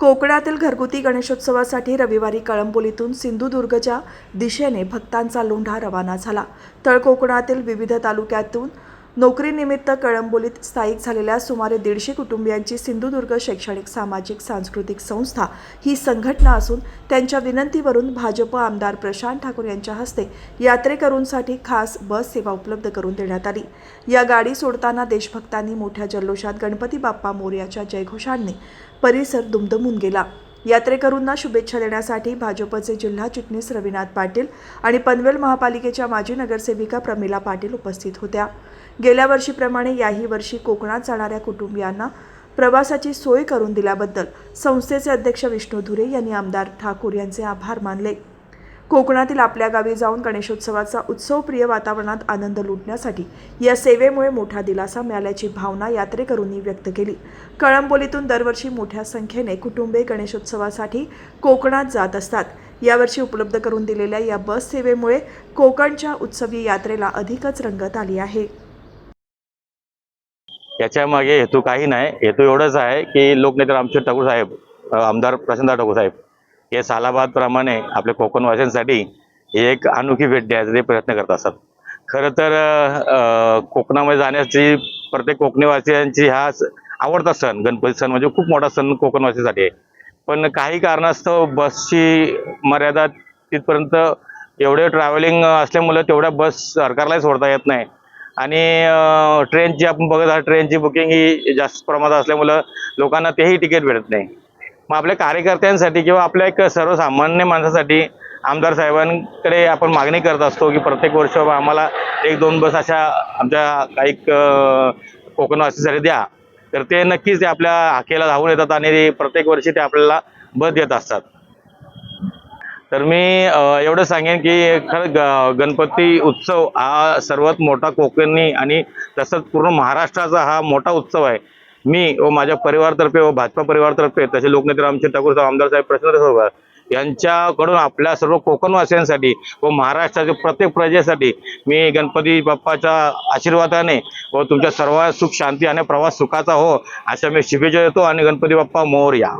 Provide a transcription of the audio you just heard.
कोकणातील घरगुती गणेशोत्सवासाठी रविवारी कळंबोलीतून सिंधुदुर्गच्या दिशेने भक्तांचा लोंढा रवाना झाला. तळ कोकणातील विविध तालुक्यातून नोकरीनिमित्त कळंबोलीत स्थायिक झालेल्या सुमारे दीडशे कुटुंबियांची सिंधुदुर्ग शैक्षणिक सामाजिक सांस्कृतिक संस्था ही संघटना असून त्यांच्या विनंतीवरून भाजप आमदार प्रशांत ठाकूर यांच्या हस्ते यात्रेकरूंसाठी खास बस सेवा उपलब्ध करून देण्यात आली. या गाडी सोडताना देशभक्तांनी मोठ्या जल्लोषात गणपती बाप्पा मोर्याच्या जयघोषांनी परिसर दुमदमून गेला. यात्रेकरूंना शुभेच्छा देण्यासाठी भाजपचे जिल्हा चिटणीस रविनाथ पाटील आणि पनवेल महापालिकेच्या माजी नगरसेविका प्रमिला पाटील उपस्थित होत्या. गेल्या वर्षीप्रमाणे याही वर्षी कोकणात जाणाऱ्या कुटुंबियांना प्रवासाची सोय करून दिल्याबद्दल संस्थेचे अध्यक्ष विष्णू धुरे यांनी आमदार ठाकूर यांचे आभार मानले. कोकणातील आपल्या गावी जाऊन गणेशोत्सवाचा उत्सवप्रिय वातावरणात आनंद लुटण्यासाठी या सेवेमुळे मोठा दिलासा मिळाल्याची भावना यात्रेकरूंनी व्यक्त केली. कळंबोलीतून दरवर्षी मोठ्या संख्येने कुटुंबे गणेशोत्सवासाठी कोकणात जात असतात. यावर्षी उपलब्ध करून दिलेल्या या बस सेवेमुळे कोकणच्या उत्सवी यात्रेला अधिकच रंगत आली आहे. याच्यामागे हेतू काही नाही. हेतू एवढंच आहे की लोकनेते रामचंद्र ठाकूर साहेब आमदार प्रशांत ठाकूर साहेब हे सालाबादप्रमाणे आपल्या कोकणवासियांसाठी एक अनोखी भेट द्यायचा ते प्रयत्न करत असतात. खरं तर कोकणामध्ये जाण्याची प्रत्येक कोकणीवासियांची हा स- आवडता सण गणपती सण म्हणजे खूप मोठा सण कोकणवासीसाठी आहे. पण काही कारणास्तव बसची मर्यादा तिथपर्यंत एवढे ट्रॅव्हलिंग असल्यामुळे तेवढ्या बस सरकारलाही सोडता येत नाही. आणि ट्रेनची आपण बघत आहात ट्रेनची बुकिंग ही जास्त प्रमाणात असल्यामुळं लोकांना तेही तिकीट भेटत नाही. मग आपल्या कार्यकर्त्यांसाठी किंवा आपल्या एक सर्वसामान्य माणसासाठी आमदार साहेबांकडे आपण मागणी करत असतो की प्रत्येक वर्ष आम्हाला एक दोन बस अशा आमच्या काही कोकणवासीसाठी द्या. तर ते नक्कीच ते आपल्या हाकेला धावून येतात आणि प्रत्येक वर्षी ते आपल्याला बस देत असतात. तर मी एवढं सांगेन की खरं ग गणपती उत्सव हा सर्वात मोठा कोकणी आणि तसंच पूर्ण महाराष्ट्राचा हा मोठा उत्सव आहे. मी व माझ्या परिवारतर्फे व भाजपा परिवारतर्फे तसे लोकनेते रामचंद्र ठाकूर साहेब आमदार साहेब प्रश्न साहेब यांच्याकडून आपल्या सर्व कोकणवासियांसाठी व महाराष्ट्राच्या प्रत्येक प्रजेसाठी मी गणपती बाप्पाच्या आशीर्वादाने व तुमच्या सर्व सुख शांती आणि प्रवास सुखाचा हो अशा मी शुभेच्छा देतो आणि गणपती बाप्पा मोर या